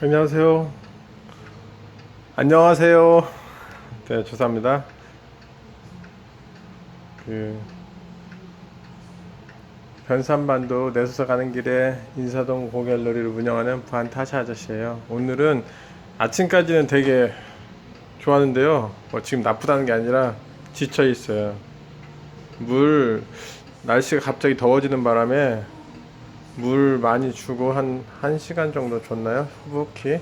안녕하세요. 안녕하세요. 네, 조사입니다. 그 변산반도 내수서 가는 길에 인사동 고갤러리를 운영하는 부안 타샤 아저씨예요. 오늘은 아침까지는 되게 좋았는데요. 뭐 지금 나쁘다는 게 아니라 지쳐 있어요. 물 날씨가 갑자기 더워지는 바람에 물 많이 주고 한 1시간 정도 줬나요? 후부키.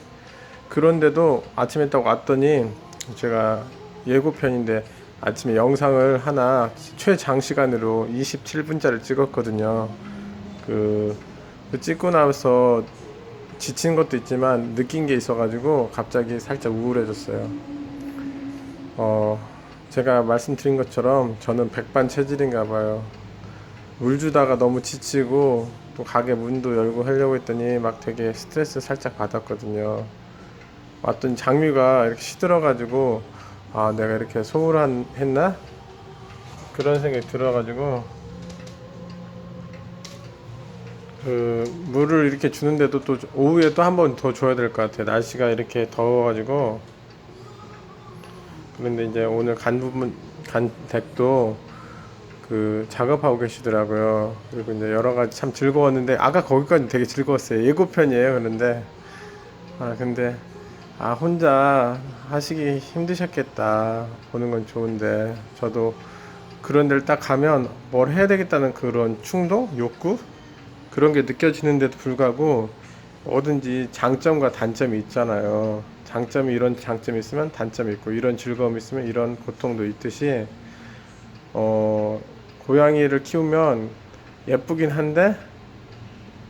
그런데도 아침에 딱 왔더니 제가 예고편인데 아침에 영상을 하나 최장시간으로 27분짜리 찍었거든요. 그, 그 찍고 나서 지친 것도 있지만 느낀 게 있어가지고 갑자기 살짝 우울해졌어요. 어, 제가 말씀드린 것처럼 저는 백반 체질인가 봐요. 물 주다가 너무 지치고 또 가게 문도 열고 하려고 했더니 막 되게 스트레스 살짝 받았거든요. 왔더니 장미가 이렇게 시들어가지고 아 내가 이렇게 소홀한 했나 그런 생각이 들어가지고 그 물을 이렇게 주는데도 또 오후에 또 한 번 더 줘야 될 것 같아요. 날씨가 이렇게 더워가지고 그런데 이제 오늘 간 부분 간 덱도 그 작업하고 계시더라고요. 그리고 이제 여러 가지 참 즐거웠는데 아까 거기까지 되게 즐거웠어요. 예고편이에요. 그런데 아 근데 아 혼자 하시기 힘드셨겠다. 보는 건 좋은데 저도 그런 데를 딱 가면 뭘 해야 되겠다는 그런 충동, 욕구 그런 게 느껴지는데도 불구하고 뭐든지 장점과 단점이 있잖아요. 장점이 이런 장점이 있으면 단점이 있고 이런 즐거움이 있으면 이런 고통도 있듯이 어 고양이를 키우면 예쁘긴 한데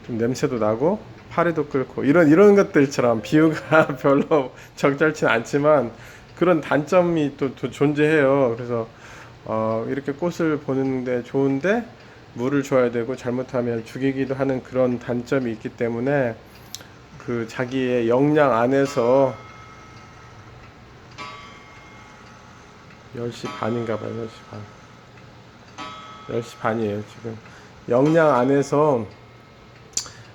좀 냄새도 나고 파리도 끓고 이런 이런 것들처럼 비유가 별로 적절치 않지만 그런 단점이 또, 또 존재해요. 그래서 어 이렇게 꽃을 보는데 좋은데 물을 줘야 되고 잘못하면 죽이기도 하는 그런 단점이 있기 때문에 그 자기의 역량 안에서 10시 반인가 봐요. 10시 반. 10시 반이에요, 지금. 역량 안에서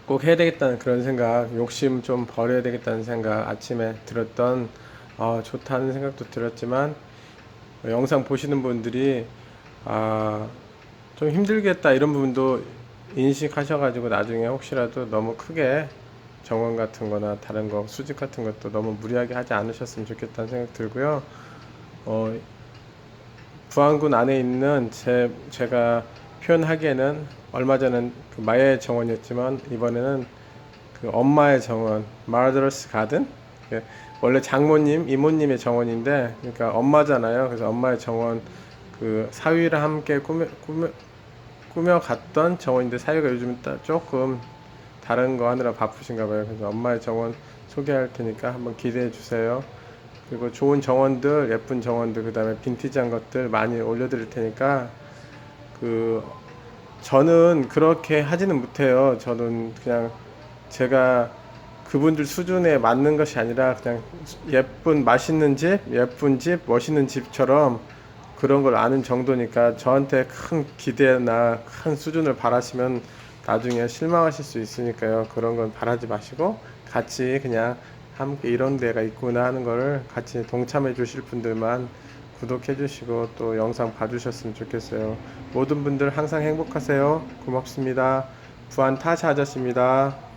꼭 해야 되겠다는 그런 생각, 욕심 좀 버려야 되겠다는 생각, 아침에 들었던, 아, 좋다는 생각도 들었지만, 영상 보시는 분들이, 아, 좀 힘들겠다 이런 부분도 인식하셔가지고 나중에 혹시라도 너무 크게 정원 같은 거나 다른 거, 수직 같은 것도 너무 무리하게 하지 않으셨으면 좋겠다는 생각 들고요. 어, 부안군 안에 있는 제, 제가 표현하기에는 얼마 전엔 그 마야의 정원이었지만 이번에는 그 엄마의 정원, 마르더러스 가든? 예, 원래 장모님, 이모님의 정원인데, 그러니까 엄마잖아요. 그래서 엄마의 정원, 그 사위랑 함께 꾸며, 꾸며, 꾸며갔던 정원인데 사위가 요즘 따- 조금 다른 거 하느라 바쁘신가 봐요. 그래서 엄마의 정원 소개할 테니까 한번 기대해 주세요. 그리고 좋은 정원들, 예쁜 정원들, 그 다음에 빈티지한 것들 많이 올려드릴 테니까, 그, 저는 그렇게 하지는 못해요. 저는 그냥 제가 그분들 수준에 맞는 것이 아니라 그냥 예쁜, 맛있는 집, 예쁜 집, 멋있는 집처럼 그런 걸 아는 정도니까 저한테 큰 기대나 큰 수준을 바라시면 나중에 실망하실 수 있으니까요. 그런 건 바라지 마시고 같이 그냥 함께 이런 데가 있구나 하는 거를 같이 동참해 주실 분들만 구독해 주시고 또 영상 봐주셨으면 좋겠어요. 모든 분들 항상 행복하세요. 고맙습니다. 부안 타샤 아저씨입니다.